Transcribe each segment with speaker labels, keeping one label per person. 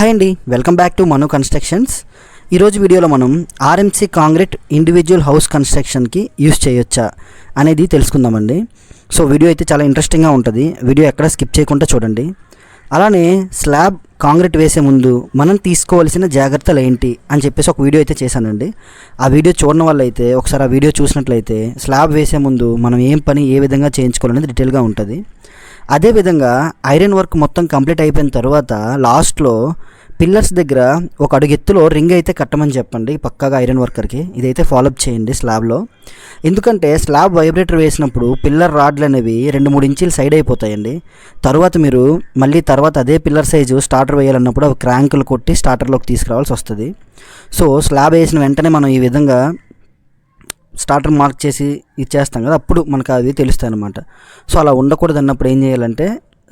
Speaker 1: Hi అండి welcome back to Manu Constructions. ఈరోజు వీడియోలో మనం ఆర్ఎంసీ కాంక్రీట్ ఇండివిజువల్ హౌస్ కన్స్ట్రక్షన్కి యూస్ చేయొచ్చా అనేది తెలుసుకుందామండి. సో వీడియో అయితే చాలా ఇంట్రెస్టింగ్గా ఉంటుంది. వీడియో ఎక్కడ స్కిప్ చేయకుండా చూడండి. అలానే స్లాబ్ కాంక్రీట్ వేసే ముందు మనం తీసుకోవాల్సిన జాగ్రత్తలు ఏంటి అని చెప్పేసి ఒక వీడియో అయితే చేశానండి. ఆ వీడియో చూడడం వల్ల అయితే ఒకసారి ఆ వీడియో చూసినట్లయితే స్లాబ్ వేసే ముందు మనం ఏం పని ఏ విధంగా చేయించుకోవాలనేది డీటెయిల్గా ఉంటుంది. అదేవిధంగా ఐరన్ వర్క్ మొత్తం కంప్లీట్ అయిపోయిన తర్వాత లాస్ట్లో పిల్లర్స్ దగ్గర ఒక అడుగు ఎత్తులో రింగ్ అయితే కట్టమని చెప్పండి పక్కాగా ఐరన్ వర్కర్కి. ఇదైతే ఫాలోఅప్ చేయండి స్లాబ్లో ఎందుకంటే స్లాబ్ వైబ్రేటర్ వేసినప్పుడు పిల్లర్ రాడ్లు అనేవి రెండు మూడు ఇంచీలు సైడ్ అయిపోతాయండి. తర్వాత మీరు మళ్ళీ తర్వాత అదే పిల్లర్ సైజు స్టార్టర్ వేయాలన్నప్పుడు అవి క్రాంకులు కొట్టి స్టార్టర్లోకి తీసుకురావాల్సి వస్తుంది. సో స్లాబ్ వేసిన వెంటనే మనం ఈ విధంగా స్టార్టర్ మార్క్ చేసి ఇచ్చేస్తాం కదా అప్పుడు మనకు అది తెలుస్తాయి అనమాట సో అలా ఉండకూడదు అన్నప్పుడు ఏం చేయాలంటే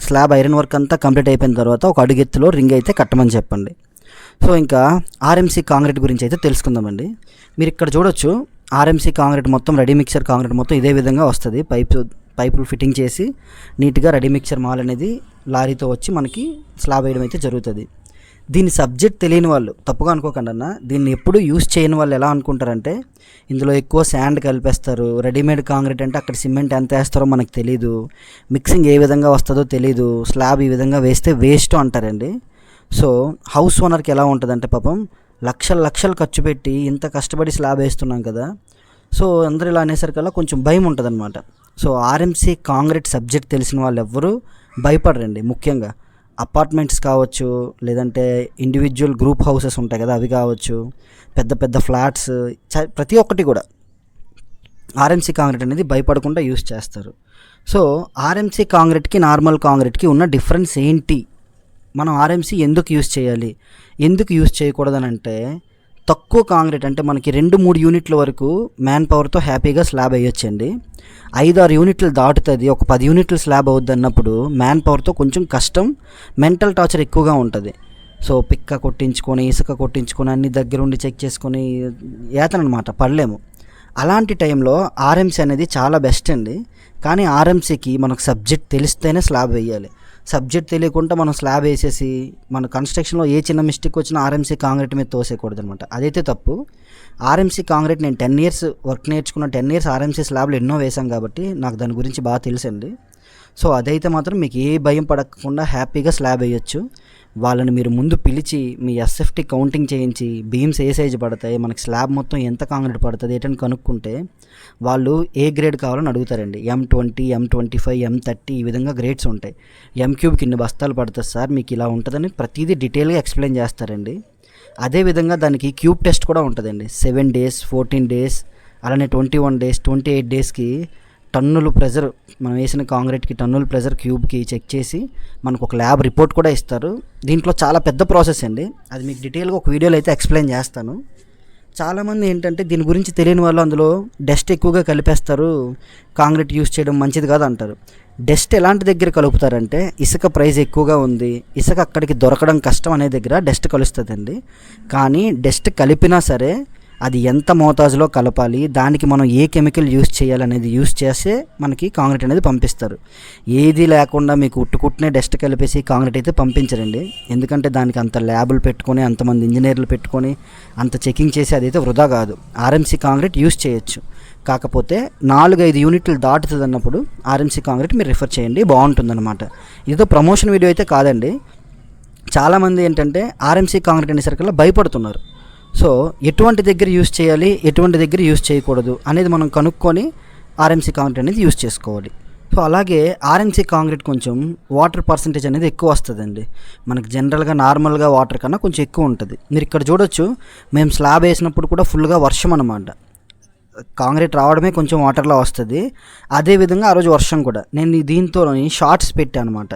Speaker 1: స్లాబ్ ఐరన్ వర్క్ అంతా కంప్లీట్ అయిపోయిన తర్వాత ఒక అడుగెత్తులో రింగ్ అయితే కట్టమని చెప్పండి. సో ఇంకా ఆర్ఎంసీ కాంక్రీట్ గురించి అయితే తెలుసుకుందామండి. మీరు ఇక్కడ చూడొచ్చు ఆర్ఎంసీ కాంక్రీట్ మొత్తం రెడీ మిక్సర్ కాంక్రీట్ మొత్తం ఇదే విధంగా వస్తుంది. పైప్ పైపులు ఫిట్టింగ్ చేసి నీట్గా రెడీ మిక్సర్ మాల్ అనేది లారీతో వచ్చి మనకి స్లాబ్ వేయడం అయితే జరుగుతుంది. దీని సబ్జెక్ట్ తెలియని వాళ్ళు తప్పుగా అనుకోకండి అన్న దీన్ని ఎప్పుడు యూస్ చేయని వాళ్ళు ఎలా అనుకుంటారంటే ఇందులో ఎక్కువ శాండ్ కలిపేస్తారు రెడీమేడ్ కాంక్రీట్ అంటే అక్కడ సిమెంట్ ఎంత వేస్తారో మనకు తెలియదు మిక్సింగ్ ఏ విధంగా వస్తుందో తెలియదు స్లాబ్ ఈ విధంగా వేస్తే వేస్ట్ అంటారండి. సో హౌస్ ఓనర్కి ఎలా ఉంటుందంటే పాపం లక్షలు లక్షలు ఖర్చు పెట్టి ఇంత కష్టపడి స్లాబ్ వేస్తున్నాం కదా సో అందరూ ఇలా అనేసరికల్లా కొంచెం భయం ఉంటుంది సో ఆర్ఎంసీ కాంక్రీట్ సబ్జెక్ట్ తెలిసిన వాళ్ళు ఎవ్వరూ భయపడరండి ముఖ్యంగా. అపార్ట్మెంట్స్ కావచ్చు లేదంటే ఇండివిజువల్ గ్రూప్ హౌసెస్ ఉంటాయి కదా అవి కావచ్చు పెద్ద పెద్ద ఫ్లాట్స్ చ- ప్రతి ఒక్కటి కూడా ఆర్ఎంసీ కాంక్రీట్ అనేది భయపడకుండా యూస్ చేస్తారు. సో ఆర్ఎంసీ కాంక్రీట్కి నార్మల్ కాంక్రీట్కి ఉన్న డిఫరెన్స్ ఏంటి? మనం ఆర్ఎంసీ ఎందుకు యూస్ చేయాలి? ఎందుకు యూస్ చేయకూడదని అంటే తక్కువ కాంక్రీట్ అంటే మనకి రెండు మూడు యూనిట్ల వరకు మ్యాన్ పవర్తో హ్యాపీగా స్లాబ్ వేయొచ్చండి ఐదు ఆరు యూనిట్లు దాటుతుంది ఒక పది యూనిట్లు స్లాబ్ అవుద్ది అన్నప్పుడు మ్యాన్ పవర్తో కొంచెం కష్టం మెంటల్ టార్చర్ ఎక్కువగా ఉంటుంది. సో పిక్క కొట్టించుకొని ఇసుక కొట్టించుకొని అన్ని దగ్గరుండి చెక్ చేసుకొని ఏతనమాట పడలేము. అలాంటి టైంలో ఆర్ఎంసీ అనేది చాలా బెస్ట్ అండి. కానీ ఆర్ఎంసీకి మనకు సబ్జెక్ట్ తెలిస్తేనే స్లాబ్ వేయాలి. సబ్జెక్ట్ తెలియకుండా మనం స్లాబ్ వేసేసి మన కన్స్ట్రక్షన్లో ఏ చిన్న మిస్టేక్ వచ్చినా ఆర్ఎంసీ కాంక్రీట్ మీద తోసేయకూడదు అనమాట అదైతే తప్పు. ఆర్ఎంసీ కాంక్రీట్ నేను టెన్ ఇయర్స్ వర్క్ నేర్చుకున్న టెన్ ఇయర్స్ ఆర్ఎంసీ స్లాబ్లు ఎన్నో వేశాం కాబట్టి నాకు దాని గురించి బాగా తెలుసండి. సో అదైతే మాత్రం మీకు ఏ భయం పడకుండా హ్యాపీగా స్లాబ్ వేయొచ్చు. వాళ్ళని మీరు ముందు పిలిచి మీ ఎస్ఎఫ్టీ కౌంటింగ్ చేయించి బీమ్స్ ఏ సైజ్ పడతాయి మనకి స్లాబ్ మొత్తం ఎంత కాంక్రీట్ పడుతుంది ఏంటని కనుక్కుంటే వాళ్ళు ఏ గ్రేడ్ కావాలని అడుగుతారండి. M twenty M twenty five M thirty ఈ విధంగా గ్రేడ్స్ ఉంటాయి. ఎం క్యూబ్కి ఇన్ని బస్తాలు పడుతుంది సార్ మీకు ఇలా ఉంటుందని ప్రతిదీ డీటెయిల్గా ఎక్స్ప్లెయిన్ చేస్తారండి. అదేవిధంగా దానికి క్యూబ్ టెస్ట్ కూడా ఉంటుందండి. సెవెన్ డేస్ ఫోర్టీన్ డేస్ అలానే twenty one days twenty eight డేస్కి టన్నులు ప్రెజర్ మనం వేసిన కాంక్రీట్కి టన్నుల ప్రెజర్ క్యూబ్కి చెక్ చేసి మనకు ఒక ల్యాబ్ రిపోర్ట్ కూడా ఇస్తారు. దీంట్లో చాలా పెద్ద ప్రాసెస్ అండి. అది మీకు డీటెయిల్గా ఒక వీడియోలో అయితే ఎక్స్ప్లెయిన్ చేస్తాను. చాలామంది ఏంటంటే దీని గురించి తెలియని వాళ్ళు అందులో డస్ట్ ఎక్కువగా కలిపేస్తారు. కాంక్రీట్ యూస్ చేయడం మంచిది కాదు అంటారు. డస్ట్ ఎలాంటి దగ్గర కలుపుతారంటే ఇసుక ప్రైస్ ఎక్కువగా ఉంది. ఇసుక అక్కడికి దొరకడం కష్టం అనే దగ్గర డస్ట్ కలుస్తుందండి. కానీ డస్ట్ కలిపినా సరే అది ఎంత మోతాజులో కలపాలి దానికి మనం ఏ కెమికల్ యూస్ చేయాలనేది యూస్ చేస్తే మనకి కాంక్రీట్ అనేది పంపిస్తారు. ఏది లేకుండా మీకు ఉట్టుకుట్టునే డస్ట్ కలిపేసి కాంక్రీట్ అయితే పంపించరండి. ఎందుకంటే దానికి అంత ల్యాబులు పెట్టుకొని అంతమంది ఇంజనీర్లు పెట్టుకొని అంత చెకింగ్ చేసి అదైతే వృధా కాదు. ఆర్ఎంసీ కాంక్రీట్ యూస్ చేయొచ్చు. కాకపోతే నాలుగైదు యూనిట్లు దాటుతుంది అన్నప్పుడు ఆర్ఎంసీ కాంక్రీట్ మీరు రిఫర్ చేయండి బాగుంటుందన్నమాట. ఇదో ప్రమోషన్ వీడియో అయితే కాదండి. చాలామంది ఏంటంటే ఆర్ఎంసీ కాంక్రీట్ అనేసరికల్లా భయపడుతున్నారు. సో ఎటువంటి దగ్గర యూస్ చేయాలి ఎటువంటి దగ్గర యూస్ చేయకూడదు అనేది మనం కనుక్కొని ఆర్ఎంసీ కాంక్రీట్ అనేది యూస్ చేసుకోవాలి. సో అలాగే ఆర్ఎంసీ కాంక్రీట్ కొంచెం వాటర్ పర్సంటేజ్ అనేది ఎక్కువ వస్తుందండి. మనకి జనరల్గా నార్మల్గా వాటర్ కన్నా కొంచెం ఎక్కువ ఉంటుంది. మీరు ఇక్కడ చూడొచ్చు మేము స్లాబ్ వేసినప్పుడు కూడా ఫుల్గా వర్షం అనమాట కాంక్రీట్ రావడమే కొంచెం వాటర్లో వస్తుంది. అదేవిధంగా ఆ రోజు వర్షం కూడా. నేను దీంతో షార్ట్స్ పెట్టాను అనమాట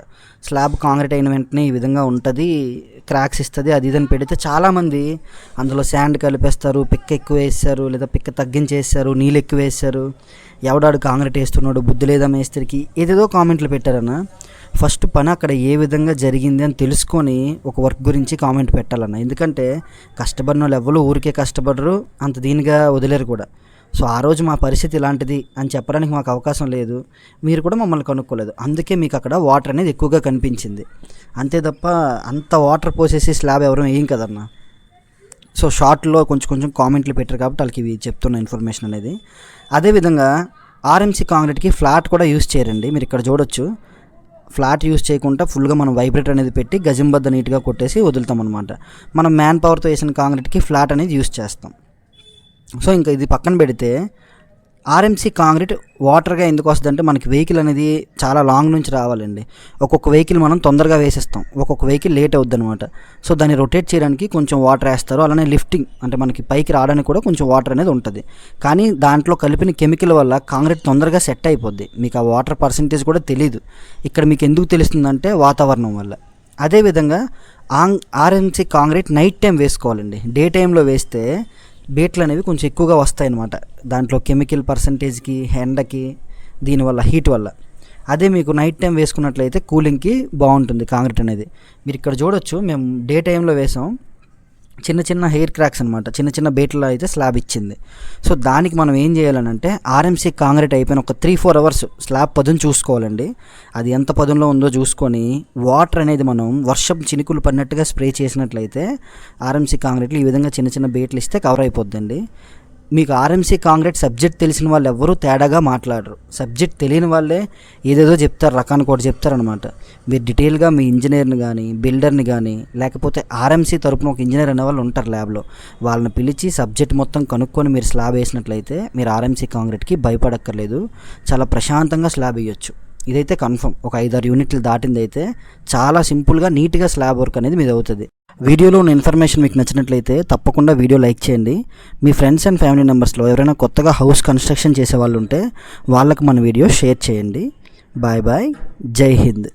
Speaker 1: స్లాబ్ కాంక్రీట్ అయిన వెంటనే ఈ విధంగా ఉంటుంది క్రాక్స్ ఇస్తుంది అది ఇదని పెడితే చాలామంది అందులో శాండ్ కలిపేస్తారు పిక్క ఎక్కువ వేస్తారు లేదా పిక్క తగ్గించేస్తారు నీళ్ళు ఎక్కువ వేస్తారు. ఎవడాడు కాంక్రీట్ వేస్తున్నాడు బుద్ధి లేదా మేస్త్రికి? ఏదేదో కామెంట్లు పెట్టారన్న. ఫస్ట్ పని అక్కడ ఏ విధంగా జరిగింది అని తెలుసుకొని ఒక వర్క్ గురించి కామెంట్ పెట్టాలన్న. ఎందుకంటే కష్టపడిన వాళ్ళు ఎవరు ఊరికే కష్టపడరు అంత దీనిగా వదిలేరు కూడా. సో ఆ రోజు మా పరిస్థితి ఇలాంటిది అని చెప్పడానికి మాకు అవకాశం లేదు. మీరు కూడా మమ్మల్ని కనుక్కోలేదు. అందుకే మీకు అక్కడ వాటర్ అనేది ఎక్కువగా కనిపించింది. అంతే తప్ప అంత వాటర్ పోసేసి స్లాబ్ ఎవరు వేయం కదన్నా. సో షార్ట్లో కొంచెం కొంచెం కామెంట్లు పెట్టారు కాబట్టి వాళ్ళకి ఇవి చెప్తున్న ఇన్ఫర్మేషన్ అనేది. అదేవిధంగా ఆర్ఎంసీ కాంక్రీట్కి ఫ్లాట్ కూడా యూస్ చేయరండి. మీరు ఇక్కడ చూడొచ్చు. ఫ్లాట్ యూస్ చేయకుండా ఫుల్గా మనం వైబ్రేట్ అనేది పెట్టి గజింబద్ద నీట్గా కొట్టేసి వదులుతాం అనమాట మనం మ్యాన్ పవర్తో వేసిన కాంక్రీట్కి ఫ్లాట్ అనేది యూస్ చేస్తాం. సో ఇంకా ఇది పక్కన పెడితే ఆర్ఎంసీ కాంక్రీట్ వాటర్గా ఎందుకు వస్తుందంటే మనకి వెహికల్ అనేది చాలా లాంగ్ నుంచి రావాలండి. ఒక్కొక్క వెహికల్ మనం తొందరగా వేసేస్తాం. ఒక్కొక్క వెహికల్ లేట్ అవుద్ది అనమాట సో దాన్ని రొటేట్ చేయడానికి కొంచెం వాటర్ వేస్తారు. అలానే లిఫ్టింగ్ అంటే మనకి పైకి రావడానికి కూడా కొంచెం వాటర్ అనేది ఉంటుంది. కానీ దాంట్లో కలిపిన కెమికల్ వల్ల కాంక్రీట్ తొందరగా సెట్ అయిపోద్ది. మీకు ఆ వాటర్ పర్సంటేజ్ కూడా తెలియదు ఇక్కడ మీకు ఎందుకు తెలుస్తుందంటే వాతావరణం వల్ల. అదేవిధంగా ఆంగ్ ఆర్ఎంసీ కాంక్రీట్ నైట్ టైం వేసుకోవాలండి. డే టైంలో వేస్తే బీట్లు అనేవి కొంచెం ఎక్కువగా వస్తాయి అన్నమాట దాంట్లో కెమికల్ పర్సంటేజ్కి ఎండకి దీనివల్ల హీట్ వల్ల. అదే మీకు నైట్ టైం వేసుకున్నట్లయితే కూలింగ్కి బాగుంటుంది కాంక్రీట్ అనేది మీరు ఇక్కడ చూడొచ్చు మేము డే టైంలో వేసాం. చిన్న చిన్న హెయిర్ క్రాక్స్ అనమాట చిన్న చిన్న బేట్లో అయితే స్లాబ్ ఇచ్చింది. సో దానికి మనం ఏం చేయాలనంటే ఆర్ఎంసీ కాంక్రీట్ అయిపోయిన ఒక త్రీ ఫోర్ అవర్స్ స్లాబ్ పదును చూసుకోవాలండి. అది ఎంత పదునులో ఉందో చూసుకొని వాటర్ అనేది మనం వర్షం చినుకులు పడినట్టుగా స్ప్రే చేసినట్లయితే ఆర్ఎంసీ కాంక్రీట్లు ఈ విధంగా చిన్న చిన్న బేట్లు ఇస్తే కవర్ అయిపోద్దండి. మీకు ఆర్ఎంసీ కాంక్రీట్ సబ్జెక్ట్ తెలిసిన వాళ్ళు ఎవ్వరూ తేడాగా మాట్లాడరు. సబ్జెక్ట్ తెలియని వాళ్ళే ఏదేదో చెప్తారు రకాన్ని కూడా చెప్తారనమాట మీరు డీటెయిల్గా మీ ఇంజనీర్ని కానీ బిల్డర్ని కానీ లేకపోతే ఆర్ఎంసీ తరపున ఒక ఇంజనీర్ అనే వాళ్ళు ఉంటారు ల్యాబ్లో. వాళ్ళని పిలిచి సబ్జెక్ట్ మొత్తం కనుక్కొని మీరు స్లాబ్ వేసినట్లయితే మీరు ఆర్ఎంసీ కాంక్రీట్కి భయపడక్కర్లేదు. చాలా ప్రశాంతంగా స్లాబ్ వేయొచ్చు. ఇదైతే కన్ఫర్మ్ ఒక ఐదారు యూనిట్లు దాటింది అయితే చాలా సింపుల్గా నీట్గా స్లాబ్ వర్క్ అనేది మీద అవుతుంది వీడియోలో ఉన్న ఇన్ఫర్మేషన్ మీకు నచ్చినట్లయితే తప్పకుండా వీడియో లైక్ చేయండి. మీ ఫ్రెండ్స్ అండ్ ఫ్యామిలీ మెంబర్స్లో ఎవరైనా కొత్తగా హౌస్ కన్స్ట్రక్షన్ చేసే వాళ్ళు ఉంటే వాళ్ళకు మన వీడియో షేర్ చేయండి. Bye bye. జై హింద్.